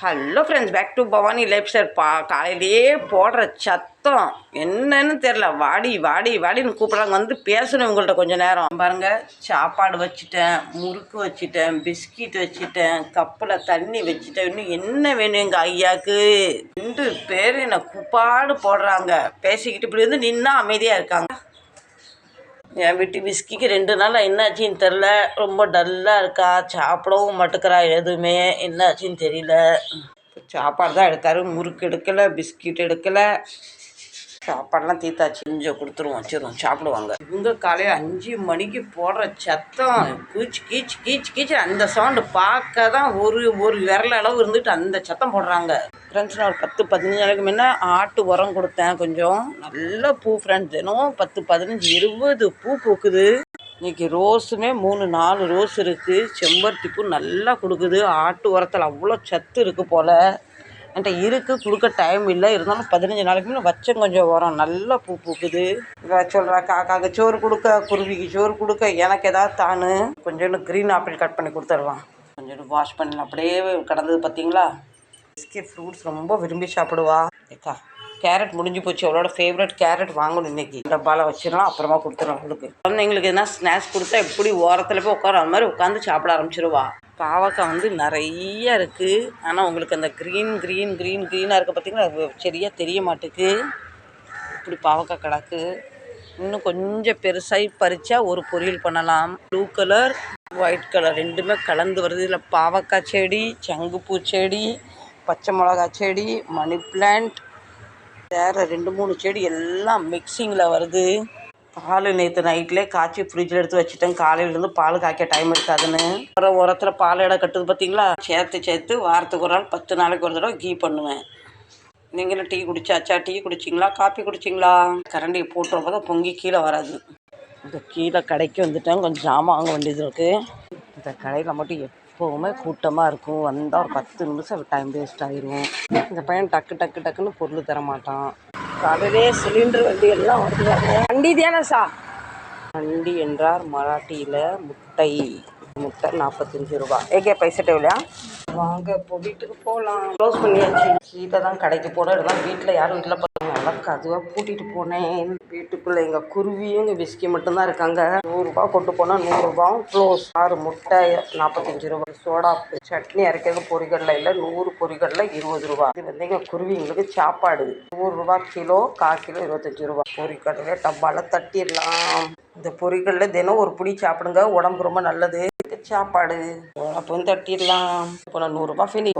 Hello friends back to Bhavani lifestyle பா காலையிலேயே போடுற சத்தம். என்னன்னு தெரில வாடி வாடி வாடின்னு கூப்பிட்றாங்க. வந்து பேசணும் உங்கள்கிட்ட கொஞ்சம் நேரம். பாருங்க சாப்பாடு வச்சுட்டேன் முறுக்கு வச்சுட்டேன் பிஸ்கட் வச்சுட்டேன் கப்பில் தண்ணி வச்சுட்டேன். இன்னும் என்ன வேணும் எங்கள் ஐயாவுக்கு ரெண்டு பேர் என்னை குப்பாடு போடுறாங்க. பேசிக்கிட்டு இப்படி வந்து நின்னா அமைதியாக இருக்காங்க. என் வீட்டு விஸ்கிக்கு ரெண்டு நாள் என்னாச்சின்னு தெரில. ரொம்ப டல்லாக இருக்கா. சாப்பிடவும் மாட்டுக்கிறா எதுவுமே என்னாச்சின்னு தெரியல. சாப்பாடு தான் எடுத்தார். முறுக்கு எடுக்கலை பிஸ்கட் எடுக்கலை. சாப்பாடெல்லாம் தீத்தாச்சு கொஞ்சம் கொடுத்துருவோம் வச்சிருவோம் சாப்பிடுவாங்க. இவங்க காலையில் அஞ்சு மணிக்கு போடுற சத்தம் கீச்சு கீச் கீச் கீச் அந்த சவுண்டு பார்க்க தான் ஒரு ஒரு விரல் அளவு இருந்துட்டு அந்த சத்தம் போடுறாங்க. ஃப்ரெண்ட்ஸ் நான் ஒரு பத்து பதினஞ்சு நாளைக்கு முன்ன ஆட்டு உரம் கொடுத்தேன் கொஞ்சம். நல்ல பூ ஃப்ரெண்ட்ஸ் தினம் பத்து பதினஞ்சு இருபது பூ பூக்குது. இன்றைக்கி ரோஸுமே மூணு நாலு ரோஸ் இருக்குது செம்பருத்தி பூ நல்லா கொடுக்குது. ஆட்டு உரத்தில் அவ்வளோ சத்து இருக்குது போல். என்கிட்ட இருக்குது கொடுக்க டைம் இல்லை. இருந்தாலும் பதினஞ்சு நாளைக்கு முன்னே வச்சேன் கொஞ்சம் உரம். நல்லா பூ பூக்குது. சொல்கிறா காக்காக்கு சோறு கொடுக்க குருவிக்கு சோறு கொடுக்க எனக்கு ஏதாவது தானு கொஞ்சோண்டு க்ரீன் ஆப்பிள் கட் பண்ணி கொடுத்துருவான் கொஞ்சோண்டு வாஷ் பண்ணி அப்படியே கிடந்தது பார்த்தீங்களா? பிஸ்கெட் ஃப்ரூட்ஸ் ரொம்ப விரும்பி சாப்பிடுவா. ஏக்கா கேரட் முடிஞ்சு போச்சு. அவளோட ஃபேவரட் கேரட் வாங்கணும் இன்னைக்கு. டப்பால வச்சிடலாம் அப்புறமா கொடுத்துடலாம் அவளுக்கு. குழந்தைங்களுக்கு எதனா ஸ்நாக்ஸ் கொடுத்தா எப்படி ஓரத்தில் போய் உட்கார அந்த மாதிரி உட்காந்து சாப்பிட ஆரம்பிச்சிருவா. பாவக்காய் வந்து நிறைய இருக்குது ஆனால் உங்களுக்கு அந்த க்ரீன் க்ரீன் க்ரீன் க்ரீனாக இருக்க பார்த்தீங்களா அது சரியாக தெரிய மாட்டுக்கு இப்படி பாவக்காய் கிடக்கு. இன்னும் கொஞ்சம் பெருசாகி பறித்தா ஒரு பொரியல் பண்ணலாம். ப்ளூ கலர் ஒயிட் கலர் ரெண்டுமே கலந்து வருது. இதில் பாவக்காய் செடி சங்குப்பூ செடி பச்சை மிளகா செடி மணி பிளான்ட் வேறு ரெண்டு மூணு செடி எல்லாம் மிக்சிங்கில் வருது. பால் நேற்று நைட்லேயே காய்ச்சி ஃப்ரிட்ஜில் எடுத்து வச்சுட்டேன். காலையிலேருந்து பால் காய்க்க டைம் இருக்காதுன்னு. அப்புறம் உரத்தில் பால் இடம் கட்டுது பார்த்தீங்களா சேர்த்து சேர்த்து வாரத்துக்கு ஒரு நாள் பத்து நாளைக்கு ஒரு தடவை கீ பண்ணுவேன். நீங்களும் டீ குடிச்சாச்சா? டீ குடிச்சிங்களா? காப்பி குடிச்சிங்களா? கரண்டியை போட்டுறப்போ தான் பொங்கி கீழே வராது. இந்த கீழே கடைக்கு வந்துட்டேன். கொஞ்சம் ஜாமான் வாங்க வேண்டியது இருக்குது இந்த கடையில் மட்டும் எப்போவுமே கூட்டமாக இருக்கும். வந்தால் ஒரு பத்து நிமிஷம் டைம் வேஸ்ட் ஆகிரும் இந்த பையன் டக்கு டக்கு டக்குன்னு பொருள் தர மாட்டான் காலையிலே சிலிண்டர் வண்டி எல்லாம் வருவாங்க வண்டி தானே சா? வண்டி என்றார் மராட்டியில் முட்டை. முட்டை நாற்பத்தஞ்சு ரூபா. ஏகே பைசா டேவிலையா வாங்க இப்போ வீட்டுக்கு போகலாம் க்ளோஸ் பண்ணியாச்சு. கீழே தான் கடைக்கு போட இருந்தால் வீட்டில் யாரும் வீட்டில் நல்லா கதுவாக பூட்டிட்டு போனேன். வீட்டுக்குள்ளே எங்கள் குருவியும் எங்கள் விஸ்கி மட்டும்தான் இருக்காங்க. நூறுரூபா கொண்டு போனால் நூறுரூபாவும் க்ளோஸ் ஆறு முட்டை நாற்பத்தஞ்சு ரூபா. சோடா சட்னி அரைக்கிறது பொரிகடல இல்லை. நூறு பொரிகடல இருபது ரூபா. இது வந்து எங்கள் குருவிங்களுக்கு சாப்பாடு. நூறுரூபா கிலோ கால் கிலோ இருபத்தஞ்சி ரூபா. பொரிக்கடலை டப்பால தட்டிடலாம். இந்த பொரிகடல தினம் ஒரு புடி சாப்பிடுங்க. உடம்பு ரொம்ப நல்லது. சாப்பாடு. அப்போ தட்டிடலாம். இப்போ நான் நூறுரூபா ஃபினி